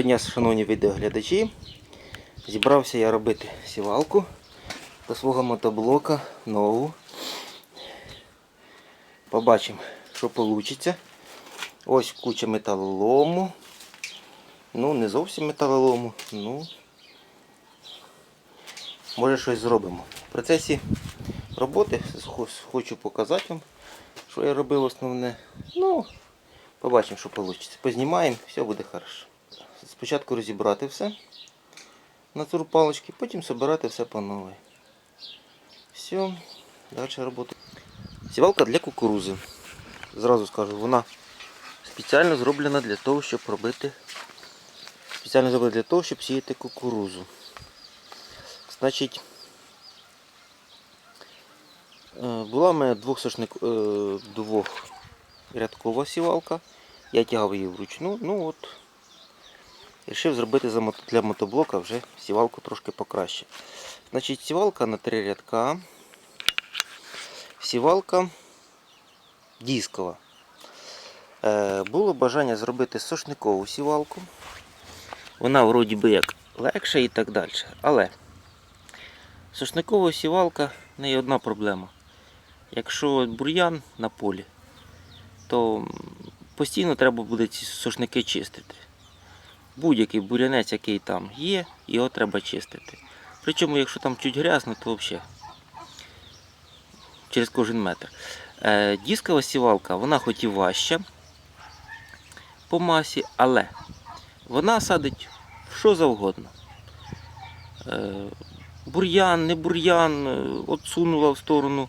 Доброго дня, шановні відеоглядачі. Зібрався я робити сівалку до свого мотоблока нову. Побачимо, що вийде. Ось куча металолому. Ну, не зовсім металолому. Ну, може щось зробимо. В процесі роботи хочу показати вам, що я робив основне. Ну, побачимо, що вийде. Познімаємо, все буде хорошо. Спочатку розібрати все на турпалочки, потім збирати все по новій. Все, далі робота. Сівалка для кукурузи. Зразу скажу, вона спеціально зроблена для того, щоб робити. Спеціально зроблена для того, щоб сіяти кукурузу. Значить, е, була в мене двохсошник, е, двохрядкова сівалка. Я тягав її вручну. Ну от, Рішив зробити для мотоблока вже сівалку трошки покраще. Значить, сівалка на три рядка. Сівалка дискова. Е, було бажання зробити сошникову сівалку. Вона вроді би як легша і так далі. Але сошникова сівалка в неї одна проблема. Якщо бур'ян на полі, то постійно треба буде ці сошники чистити. Будь-який бурянець, який там є, його треба чистити. Причому, якщо там чуть грязно, то взагалі через кожен метр. Е, дискова сівалка, вона хоч і важча по масі, але вона садить що завгодно. Е, бур'ян, не бур'ян, е, отсунула в сторону,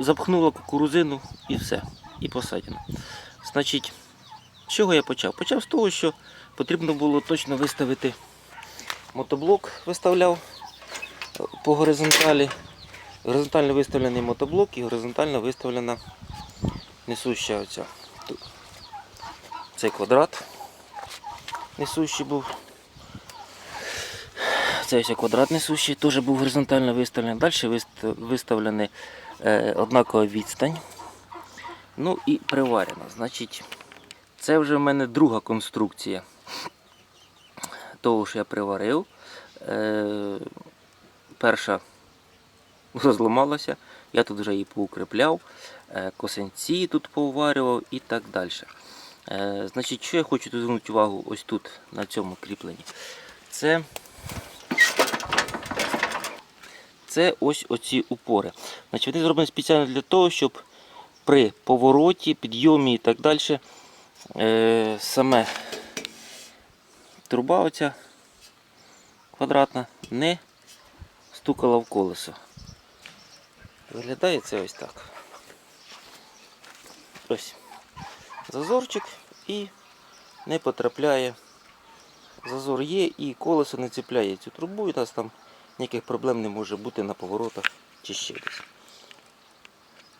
запхнула кукурузину і все. І посадено. Значить, з чого я почав? Почав з того, що потрібно було точно виставити мотоблок, виставляв е, по горизонталі. Горизонтально виставлений мотоблок і горизонтально виставлена несуща оця. Цей квадрат несущий був. Цей ось квадрат несущий теж був горизонтально виставлений. Далі вист- виставлена е, однакова відстань. Ну і приварено. Значить, це вже в мене друга конструкція того, що я приварив. Е, перша розламалася, я тут вже її поукріпляв, е, косинці тут поуварював і так далі. Е, значить, що я хочу звернути увагу ось тут, на цьому кріпленні. Це, це ось оці упори. Значить, вони зроблені спеціально для того, щоб при повороті, підйомі і так далі е, саме труба оця квадратна не стукала в колесо. Виглядає це ось так. Ось зазорчик і не потрапляє. Зазор є і колесо не цепляє цю трубу, і у нас там ніяких проблем не може бути на поворотах чи ще десь.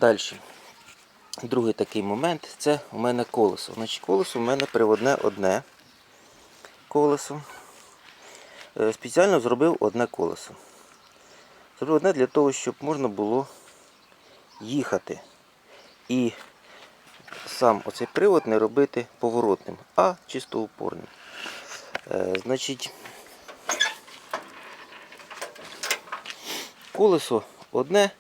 Далі. Другий такий момент це у мене колесо. Значить, колесо у мене приводне одне колесо. Е, Спеціально зробив одне колесо. Зробив одне для того, щоб можна було їхати. І сам оцей привод не робити поворотним, а чисто упорним. Е, значить, колесо одне,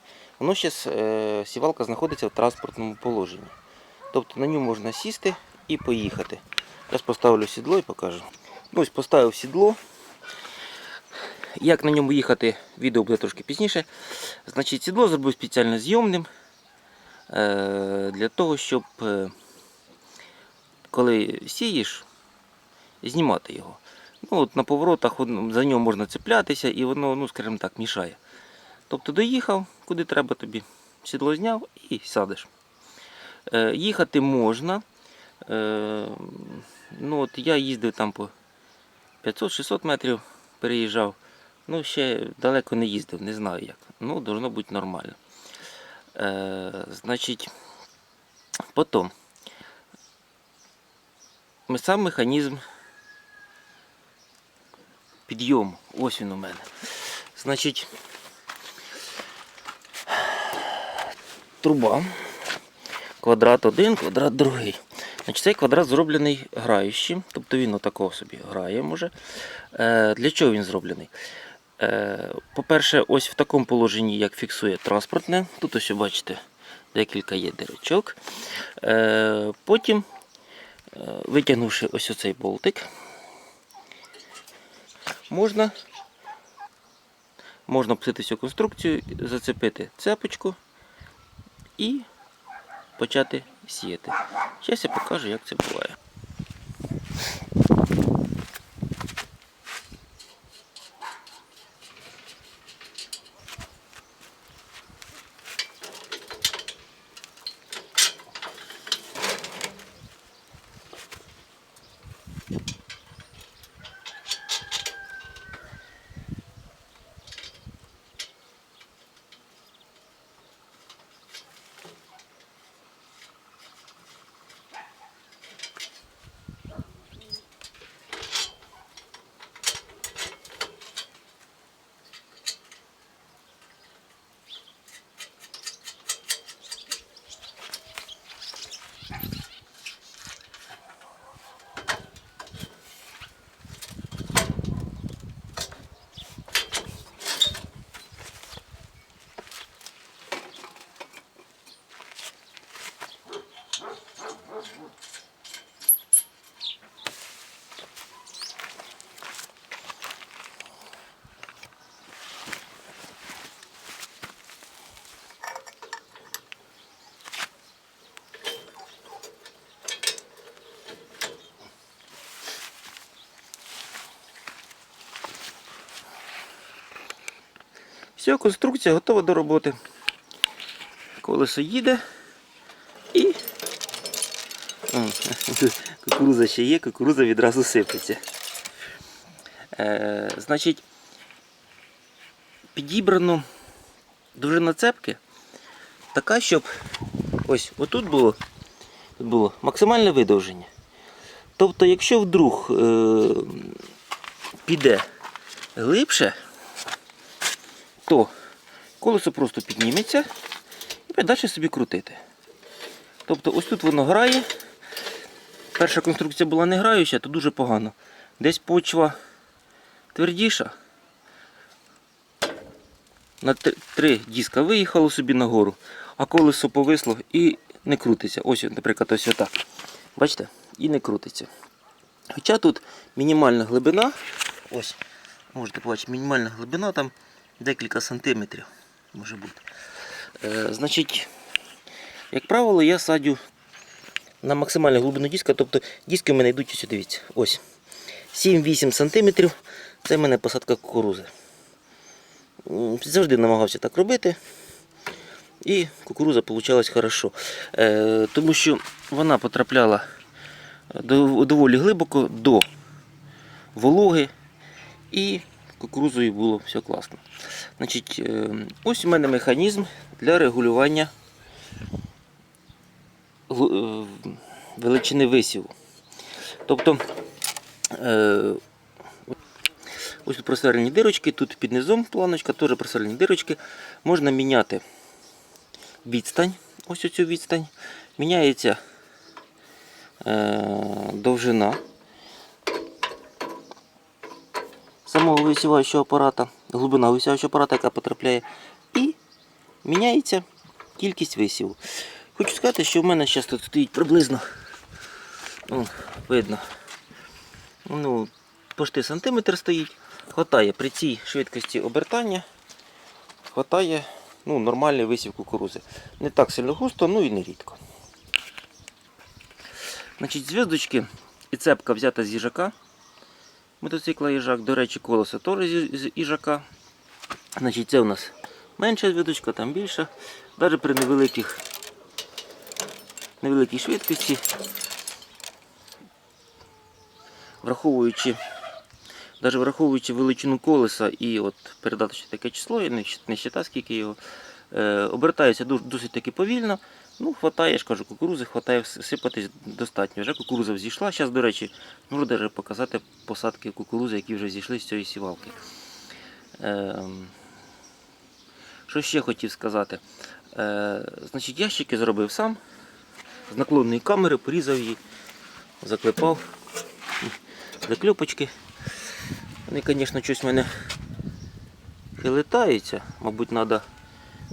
воно зараз е, сівалка знаходиться в транспортному положенні. Тобто на ньому можна сісти і поїхати. Зараз поставлю сідло і покажу. Ну, ось поставив сідло. Як на ньому їхати, відео буде трошки пізніше. Значить, сідло зробив спеціально зйомним е, для того, щоб е, коли сієш, знімати його. Ну, от На поворотах за нього можна цеплятися і воно, ну, скажімо так, мішає. Тобто доїхав, куди треба тобі, сідло зняв і садиш. Е, їхати можна. Е, ну, от я їздив там по 500-600 метрів переїжджав. Ну, ще далеко не їздив, не знаю як. Ну, должно бути нормально. Е, значить, потім. Сам механізм підйому. Ось він у мене. Значить, труба. Квадрат один, квадрат другий. Значить, цей квадрат зроблений граючим, тобто він отакого собі грає може. Е, для чого він зроблений? Е, по-перше, ось в такому положенні, як фіксує транспортне. Тут ось бачите, декілька є дирочок. Е, потім, е, витягнувши ось оцей болтик, можна, можна пустити цю конструкцію, зацепити цепочку і почати сіяти. Зараз я покажу, як це буває. Все, конструкція готова до роботи. Колесо їде і. Кукуруза ще є, кукуруза відразу сипеться. Е, значить, підібрано довжина цепки така, щоб ось отут було, тут було максимальне видовження. Тобто, якщо вдруг е, піде глибше, то колесо просто підніметься і далі собі крутити. Тобто ось тут воно грає. Перша конструкція була не граюча, то дуже погано. Десь почва твердіша. На три диска виїхало собі нагору, а колесо повисло і не крутиться. Ось, наприклад, ось отак. Бачите? І не крутиться. Хоча тут мінімальна глибина, ось, можете побачити, мінімальна глибина там декілька сантиметрів може бути. Е, значить, як правило, я садю на максимальну глибину диска, тобто диски в мене йдуть ось, дивіться, ось 7-8 сантиметрів. Це в мене посадка кукурузи. Завжди намагався так робити. І кукуруза вийшла хорошо. Е, тому що вона потрапляла доволі глибоко до вологи і кукурузою було все класно. Значить, е, ось у мене механізм для регулювання е, величини висіву. Тобто е, ось тут просверлені дирочки, тут під низом планочка, теж просверлені дирочки. Можна міняти відстань, ось оцю відстань. Міняється довжина самого висіваючого апарата, глибина висіваючого апарата, яка потрапляє, і міняється кількість висіву. Хочу сказати, що в мене зараз тут стоїть приблизно, ну, видно, ну, почти сантиметр стоїть. Хватає при цій швидкості обертання, хватає ну, нормальний висів кукурузи. Не так сильно густо, ну і не рідко. Значить, зв'язочки і цепка взята з їжака. Мотоцикла їжак, до речі, колесо теж з їжака. Значить, це у нас менша зв'язочка, там більша. Навіть при невеликих, невеликій швидкості, враховуючи, навіть враховуючи величину колеса і от передати ще таке число, я не, не считав, скільки його, е, обертається досить таки повільно. Ну, хватає, я ж кажу, кукурузи, хватає сипатись достатньо. Вже кукуруза взійшла. Зараз, до речі, можу навіть показати посадки кукурузи, які вже зійшли з цієї сівалки. Ем, що ще хотів сказати? Е, значить, ящики зробив сам. з наклонної камери, порізав її, заклепав. Закльопочки. Вони, звісно, щось в мене хилитаються. Мабуть, треба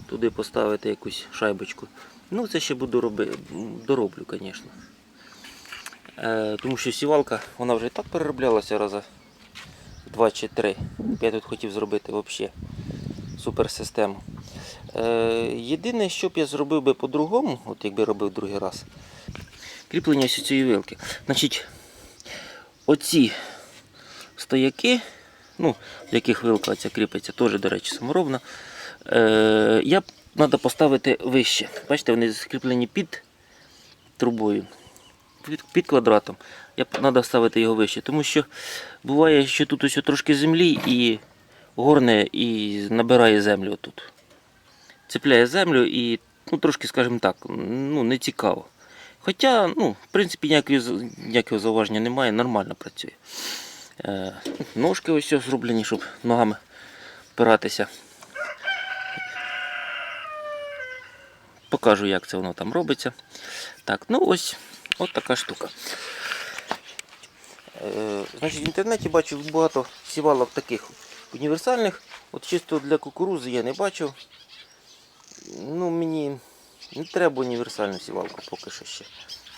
туди поставити якусь шайбочку. Ну, це ще буду робити. Дороблю, звісно. Е, тому що сівалка, вона вже і так перероблялася раза два чи три. Я тут хотів зробити взагалі суперсистему. Е, єдине, що б я зробив би по-другому, от якби робив другий раз, кріплення ось цієї вилки. Значить, оці стояки, ну, в яких вилка ця кріпиться, теж, до речі, саморобна. Е, я треба поставити вище. Бачите, вони закріплені під трубою, під, квадратом. Я треба ставити його вище, тому що буває, що тут ось трошки землі і горне і набирає землю отут. Цепляє землю і ну, трошки, скажімо так, ну, не цікаво. Хоча, ну, в принципі, ніякого, ніякого зауваження немає, нормально працює. Е, ножки ось зроблені, щоб ногами впиратися. Покажу, як це воно там робиться. Так, ну ось, от така штука. Е, значить, в інтернеті бачив багато сівалок таких універсальних. От чисто для кукурузи я не бачив. Ну, мені не треба універсальну сівалку поки що ще.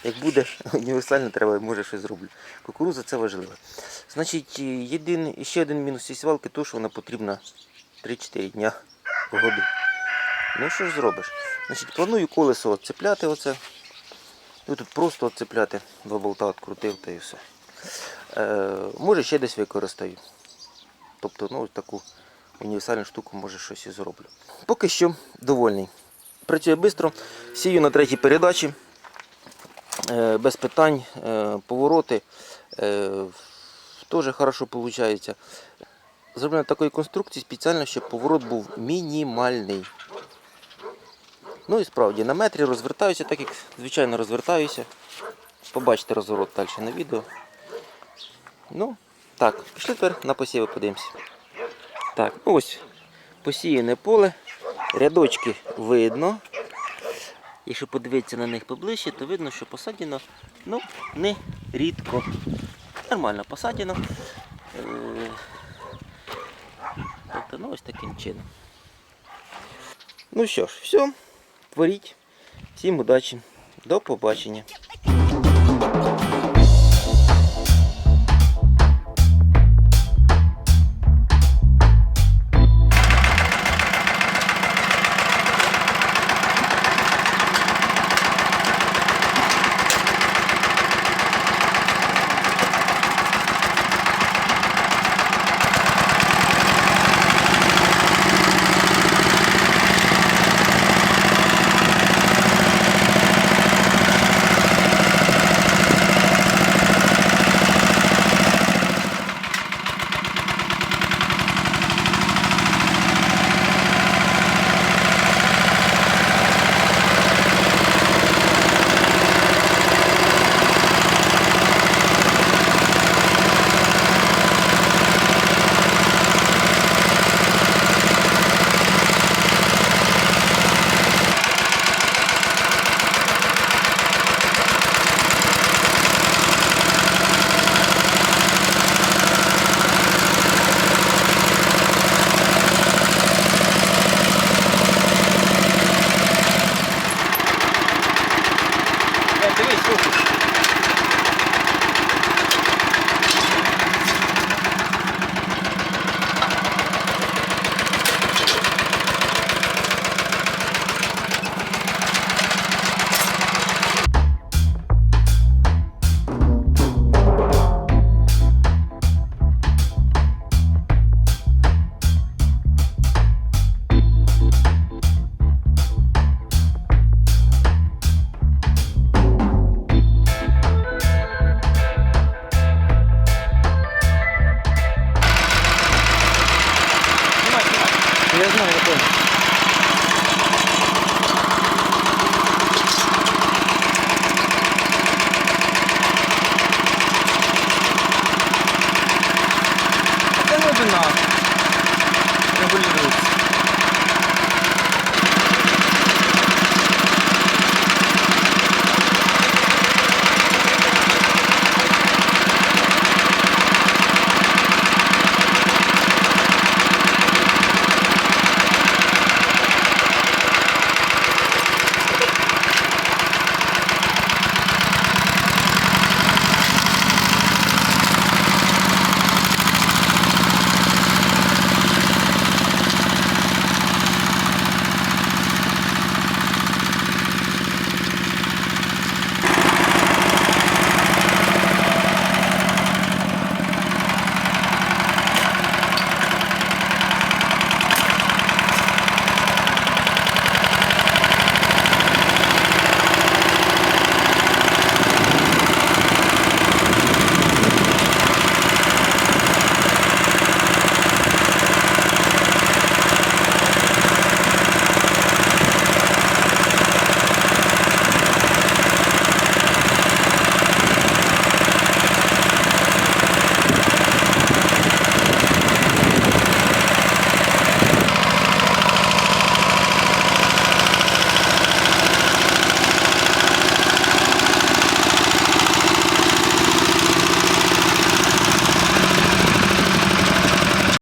Як буде універсальна, треба, може щось зроблю. Кукуруза це важливо. Значить, єдин, ще один мінус цієї свалки, то, що вона потрібна 3-4 дня погоди. Ну що ж зробиш? Значить, планую колесо відцепляти оце. Ну, тут просто відцепляти, два болта відкрутив та і все. Е, може ще десь використаю. Тобто, ну, таку універсальну штуку, може щось і зроблю. Поки що довольний. Працює швидко, сію на третій передачі. Е, без питань, е, повороти. Е, теж хорошо виходить. Зроблено такої конструкції спеціально, щоб поворот був мінімальний. Ну і справді, на метрі розвертаюся, так як звичайно розвертаюся. Побачите розворот далі на відео. Ну, так, пішли тепер на посіви подивимося. Так, ну ось посіяне поле, рядочки видно. Якщо подивитися на них поближче, то видно, що посадено ну, не рідко. Нормально посадено. Е, Тобто, ну ось таким чином. Ну що ж, все. Творіть. Всім удачі. До побачення.